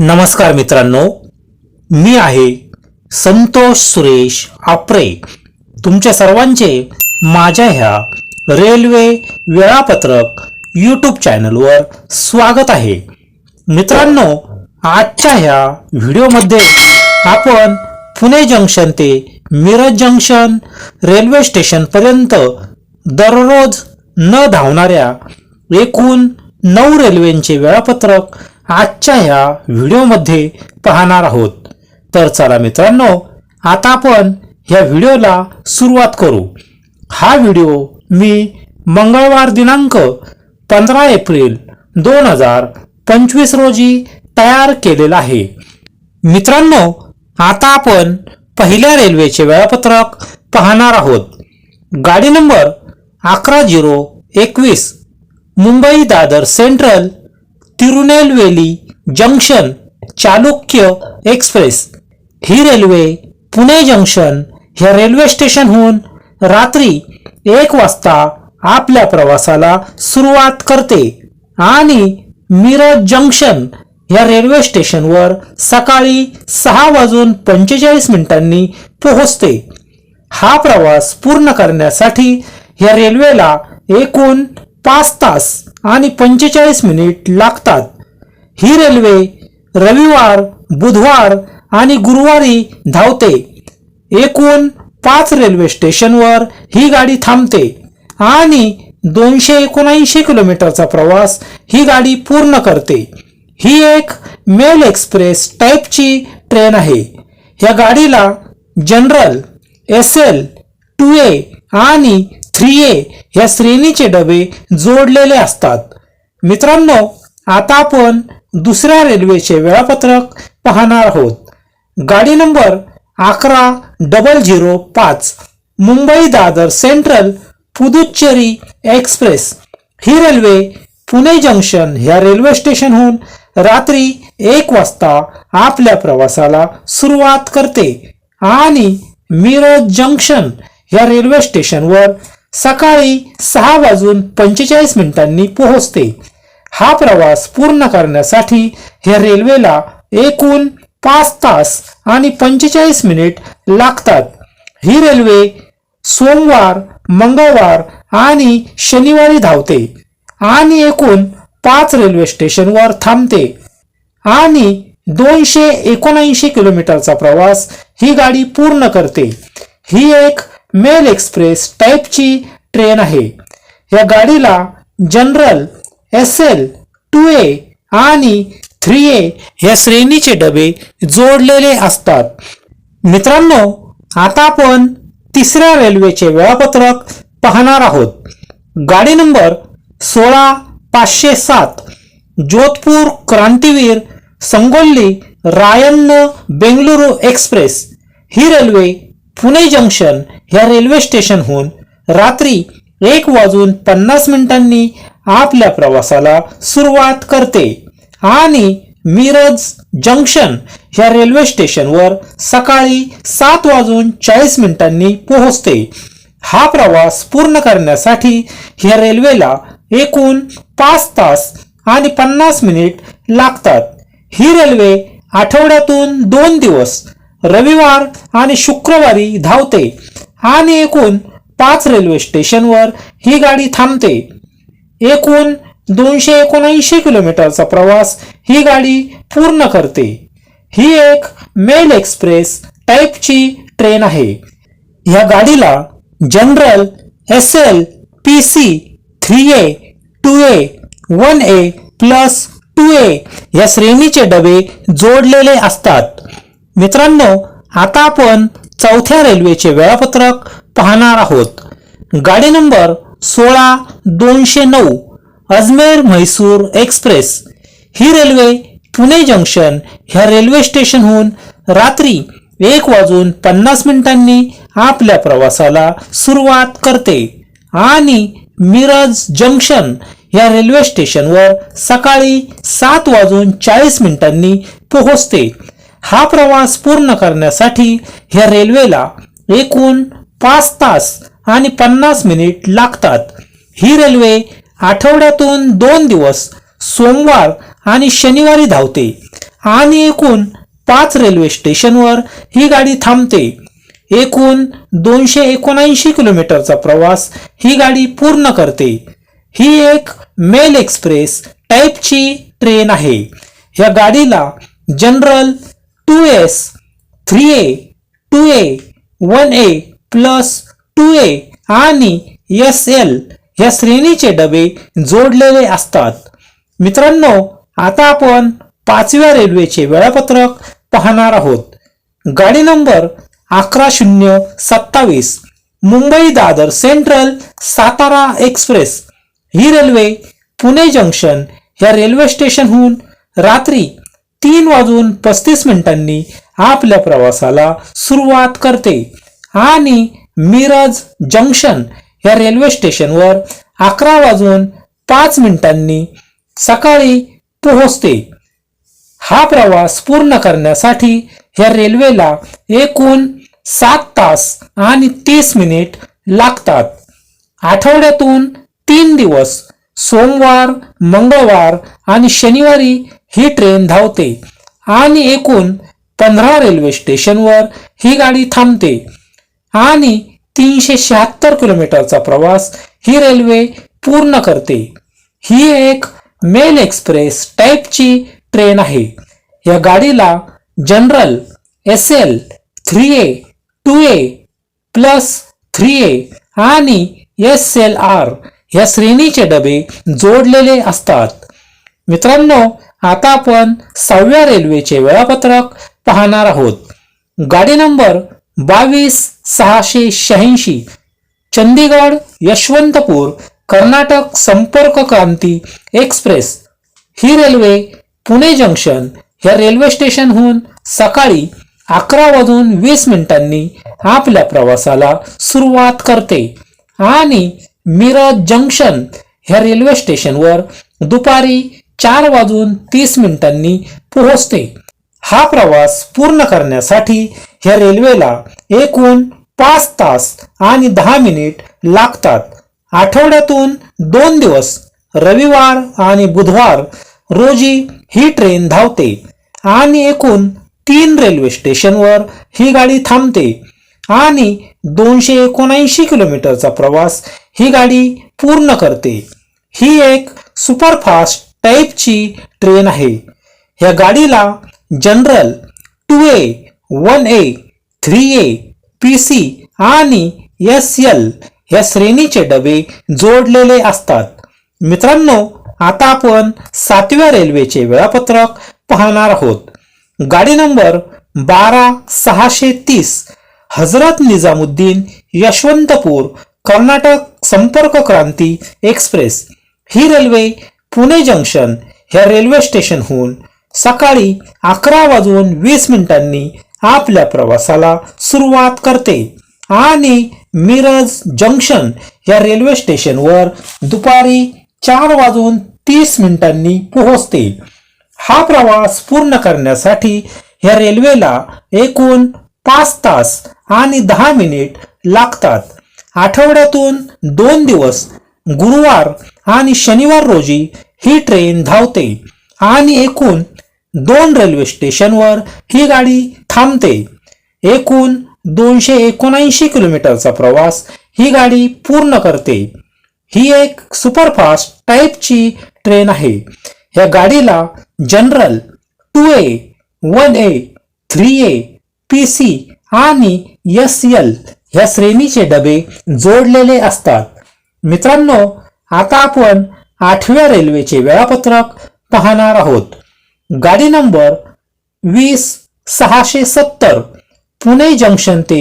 नमस्कार मित्रांनो मी आहे संतोष सुरेश आपरे. तुमच्या सर्वांचे माझ्या ह्या रेल्वे वेळापत्रक यूट्यूब चॅनलवर स्वागत आहे. मित्रांनो आजच्या ह्या व्हिडिओमध्ये आपण पुणे जंक्शन ते मिरज जंक्शन रेल्वे स्टेशनपर्यंत दररोज न धावणाऱ्या एकूण नऊ रेल्वेंचे वेळापत्रक आजच्या ह्या व्हिडिओमध्ये पाहणार आहोत. तर चला मित्रांनो आता आपण ह्या व्हिडिओला सुरुवात करू. हा व्हिडिओ मी मंगळवार दिनांक पंधरा एप्रिल दोन हजार पंचवीस रोजी तयार केलेला आहे. मित्रांनो आता आपण पहिल्या रेल्वेचे वेळापत्रक पाहणार आहोत. गाडी नंबर अकरा झिरो एकवीस Mumbai Dadar central Tirunelveli junction Chalukya express. ही रेल्वे पुणे जंक्शन ह्या रेल्वे स्टेशनहून रात्री एक वाजता आपल्या प्रवासाला सुरुवात करते. आणि मिरज जंक्शन ह्या रेल्वे स्टेशनवर सकाळी सहा वाजून पंचेचाळीस मिनिटांनी पोहोचते. हा प्रवास पूर्ण करण्यासाठी ह्या रेल्वेला एकूण पाच तास आणि पंचेचाळीस मिनिट लागतात. ही रेल्वे रविवार बुधवार आणि गुरुवारी धावते. एकूण पाच रेल्वे स्टेशनवर ही गाडी थांबते आणि दोनशे एकोणऐंशी किलोमीटरचा प्रवास ही गाडी पूर्ण करते. ही एक मेल एक्सप्रेस टाईपची ट्रेन आहे. या गाडीला general S L two A आणि थ्री या श्रेणीचे डबे जोडलेले असतात. मित्रांनो आता आपण दुसऱ्या रेल्वेचे वेळापत्रक पाहणार आहोत. गाडी नंबर अकरा डबल झिरो पाच मुंबई दादर सेंट्रल पुदुच्चेरी एक्सप्रेस. ही रेल्वे पुणे जंक्शन ह्या रेल्वे स्टेशनहून रात्री एक वाजता आपल्या प्रवासाला सुरुवात करते. आणि मिरज जंक्शन ह्या रेल्वे स्टेशनवर सकाळी सहा वाजून पंचेचाळीस मिनिटांनी पोहोचते. हा प्रवास पूर्ण करण्यासाठी ह्या रेल्वेला एकूण पाच तास आणि पंचेचाळीस मिनिट लागतात. ही रेल्वे सोमवार मंगळवार आणि शनिवारी धावते आणि एकूण पाच रेल्वे स्टेशनवर थांबते आणि दोनशे एकोणऐंशी किलोमीटरचा प्रवास ही गाडी पूर्ण करते. ही एक मेल एक्सप्रेस टाईपची ट्रेन आहे. या गाडीला general S L two A आणि थ्री ए या श्रेणीचे डबे जोडलेले असतात. मित्रांनो आता आपण तिसऱ्या रेल्वेचे वेळापत्रक पाहणार आहोत. गाडी नंबर सोळा पाचशे सात जोधपूर क्रांतीवीर संगोल्ली रायन्न बेंगलुरू एक्सप्रेस. ही रेल्वे पुणे जंक्शन ह्या रेल्वे स्टेशनहून रात्री एक वाजून पन्नास मिनिटांनी आपल्या प्रवासाला सुरुवात करते. आणि मिरज जंक्शन ह्या रेल्वे स्टेशनवर सकाळी सात वाजून चाळीस मिनिटांनी पोहोचते. हा प्रवास पूर्ण करण्यासाठी ह्या रेल्वेला एकूण पाच तास आणि पन्नास मिनिट लागतात. ही रेल्वे आठवड्यातून दोन दिवस रविवार आणि शुक्रवारी धावते आणि एकूण पाच रेल्वे स्टेशनवर ही गाडी थांबते. एकूण दोनशे एकोणऐंशी किलोमीटरचा प्रवास ही गाडी पूर्ण करते. ही एक मेल एक्सप्रेस टाईपची ट्रेन आहे. या गाडीला general S L P C three A two A one A plus two A या श्रेणीचे डबे जोडलेले असतात. मित्रांनो आता आपण चौथ्या रेल्वेचे वेळापत्रक पाहणार आहोत. गाडी नंबर सोळा दोनशे नऊ अजमेर म्हैसूर एक्सप्रेस. ही रेल्वे पुणे जंक्शन ह्या रेल्वे स्टेशनहून रात्री एक वाजून पन्नास मिनिटांनी आपल्या प्रवासाला सुरुवात करते. आणि मिरज जंक्शन या रेल्वे स्टेशनवर सकाळी सात वाजून चाळीस मिनिटांनी पोहोचते. हा प्रवास पूर्ण करण्यासाठी ह्या रेल्वेला एकूण पाच तास आणि पन्नास मिनिट लागतात. ही रेल्वे आठवड्यातून दोन दिवस सोमवार आणि शनिवारी धावते आणि एकूण पाच रेल्वे स्टेशनवर ही गाडी थांबते. एकूण दोनशे एकोणऐंशी किलोमीटरचा प्रवास ही गाडी पूर्ण करते. ही एक मेल एक्सप्रेस टाईपची ट्रेन आहे. या गाडीला general two S three A two A one A plus two A आणि एस एल या श्रेणीचे डबे जोडलेले असतात. मित्रांनो आता आपण पाचव्या रेल्वेचे वेळापत्रक पाहणार आहोत. गाडी नंबर अकरा शून्य सत्तावीस मुंबई दादर सेंट्रल सातारा एक्सप्रेस. ही रेल्वे पुणे जंक्शन या रेल्वे स्टेशनहून रात्री तीन वाजून पस्तीस मिनिटांनी आपल्या प्रवासाला सुरुवात करते. आणि मिरज जंक्शन या रेल्वे स्टेशनवर अकरा वाजून पाच मिनिटांनी सकाळी पोहोचते. हा प्रवास पूर्ण करण्यासाठी या रेल्वेला एकूण सात तास आणि तीस मिनिट लागतात. आठवड्यातून तीन दिवस सोमवार मंगळवार आणि शनिवारी ही ट्रेन धावते आणि एकूण पंधरा रेल्वे स्टेशनवर ही गाडी थांबते. आणि तीनशे शहात्तर किलोमीटरचा प्रवास ही रेल्वे पूर्ण करते. ही एक मेल एक्सप्रेस टाईपची ट्रेन आहे. या गाडीला general S L three A two A plus three A आणि एस एल आर या श्रेणीचे डबे जोडलेले असतात. मित्रांनो आता आपण सहाव्या रेल्वेचे वेळापत्रक पाहणार आहोत. गाडी नंबर बावीस सहाशे शहाऐंशी चंदीगड यशवंतपूर कर्नाटक संपर्क क्रांती एक्सप्रेस. ही रेल्वे पुणे जंक्शन या रेल्वे स्टेशनहून सकाळी अकरा वाजून वीस मिनिटांनी आपल्या प्रवासाला सुरुवात करते. आणि मिरज जंक्शन ह्या रेल्वे स्टेशनवर दुपारी चार वाजून तीस मिनिटांनी पोहोचते. हा प्रवास पूर्ण करण्यासाठी ह्या रेल्वेला एकूण पाच तास आणि दहा मिनिट लागतात. आठवड्यातून दोन दिवस रविवार आणि बुधवार रोजी ही ट्रेन धावते आणि एकूण तीन रेल्वे स्टेशनवर ही गाडी थांबते आणि दोनशे एकोणऐंशी किलोमीटरचा प्रवास ही गाडी पूर्ण करते. ही एक सुपरफास्ट टाईपची ट्रेन आहे. या गाडीला general two A one A three A P C आणि एस एल या श्रेणीचे डबे जोडलेले असतात. मित्रांनो आता आपण सातव्या रेल्वेचे वेळापत्रक पाहणार आहोत. गाडी नंबर बारा सहाशे तीस हजरत निजामुद्दीन यशवंतपूर कर्नाटक संपर्क क्रांती एक्सप्रेस. ही रेल्वे पुणे जंक्शन ह्या रेल्वे स्टेशनहून सकाळी अकरा वाजून वीस मिनिटांनी आपल्या प्रवासाला सुरुवात करते. आणि मिरज जंक्शन या रेल्वे स्टेशनवर दुपारी चार वाजून तीस मिनिटांनी पोहोचते. हा प्रवास पूर्ण करण्यासाठी या रेल्वेला एकूण पाच तास आणि दहा मिनिट लागतात. आठवड्यातून दोन दिवस गुरुवार आणि शनिवार रोजी ही ट्रेन धावते आणि एकूण दोन रेल्वे स्टेशनवर ही गाडी थांबते. एकूण दोनशे एकोणऐंशी किलोमीटरचा प्रवास ही गाडी पूर्ण करते. ही एक सुपरफास्ट टाईपची ट्रेन आहे. या गाडीला general two A one A three A P C आणि एस एल ह्या श्रेणीचे डबे जोडलेले असतात. मित्रांनो आता आपण आठव्या रेल्वेचे वेळापत्रक पाहणार आहोत. गाडी नंबर वीस सहाशे सत्तर पुणे जंक्शन ते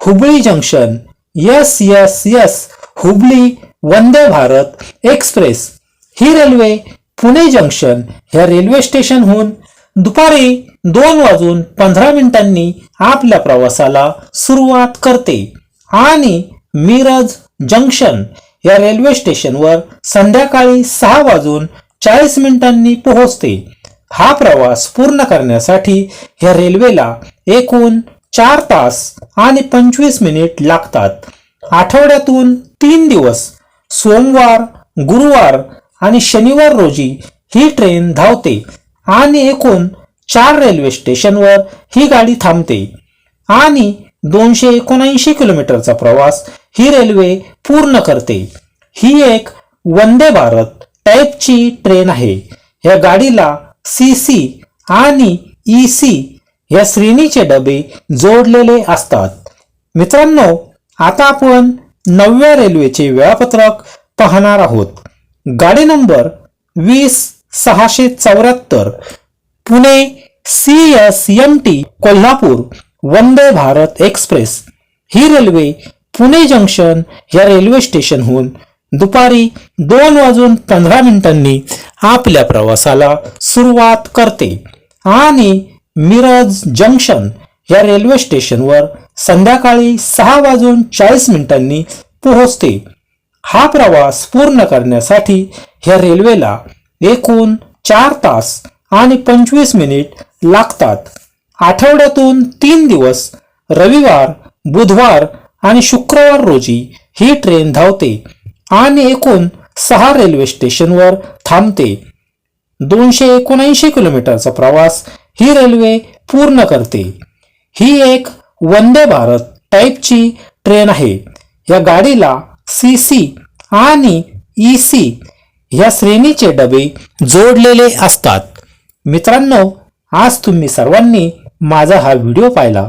Hubli junction S S S Hubli Vande Bharat express. ही रेल्वे पुणे जंक्शन ह्या रेल्वे स्टेशनहून दुपारी दोन वाजून पंधरा मिनिटांनी आपल्या प्रवासाला सुरुवात करते. आणि मिरज जंक्शन या रेल्वे स्टेशनवर संध्याकाळी सहा वाजून चाळीस मिनिटांनी पोहोचते. हा प्रवास पूर्ण करण्यासाठी या रेल्वेला एकूण चार तास आणि पंचवीस मिनिट लागतात. आठवड्यातून तीन दिवस सोमवार गुरुवार आणि शनिवार रोजी ही ट्रेन धावते आणि एकूण चार रेल्वे स्टेशनवर ही गाडी थांबते. आणि दोनशे एकोणऐंशी किलोमीटरचा प्रवास ही रेल्वे पूर्ण करते. ही एक वंदे भारत टाईपची ट्रेन आहे. या गाडीला सी सी आणि ई सी या श्रेणीचे डबे जोडलेले असतात. मित्रांनो आता आपण नवव्या रेल्वेचे वेळापत्रक पाहणार आहोत. गाडी नंबर वीस सहाशे चौऱ्याहत्तर Pune C S M T Kolhapur Vande Bharat express. ही रेल्वे पुणे जंक्शन या रेल्वे स्टेशनहून दुपारी दोन वाजून पंधरा मिनिटांनी आपल्या प्रवासाला सुरुवात करते. आणि मिरज जंक्शन या रेल्वे स्टेशनवर संध्याकाळी सहा वाजून चाळीस मिनिटांनी पोहोचते. हा प्रवास पूर्ण करण्यासाठी ह्या रेल्वेला एकूण चार तास आणि पंचवीस मिनिट लागतात. आठवड्यातून तीन दिवस रविवार बुधवार आणि शुक्रवार रोजी ही ट्रेन धावते आणि एकूण सहा रेल्वे स्टेशनवर थांबते. दोनशे एकोणऐंशी किलोमीटरचा प्रवास ही रेल्वे पूर्ण करते. ही एक वंदे भारत टाईपची ट्रेन आहे. या गाडीला सी सी आणि ई सी या श्रेणीचे डबे जोडलेले असतात. मित्रांनो आज तुम्ही सर्वांनी माझा हा व्हिडिओ पाहिला.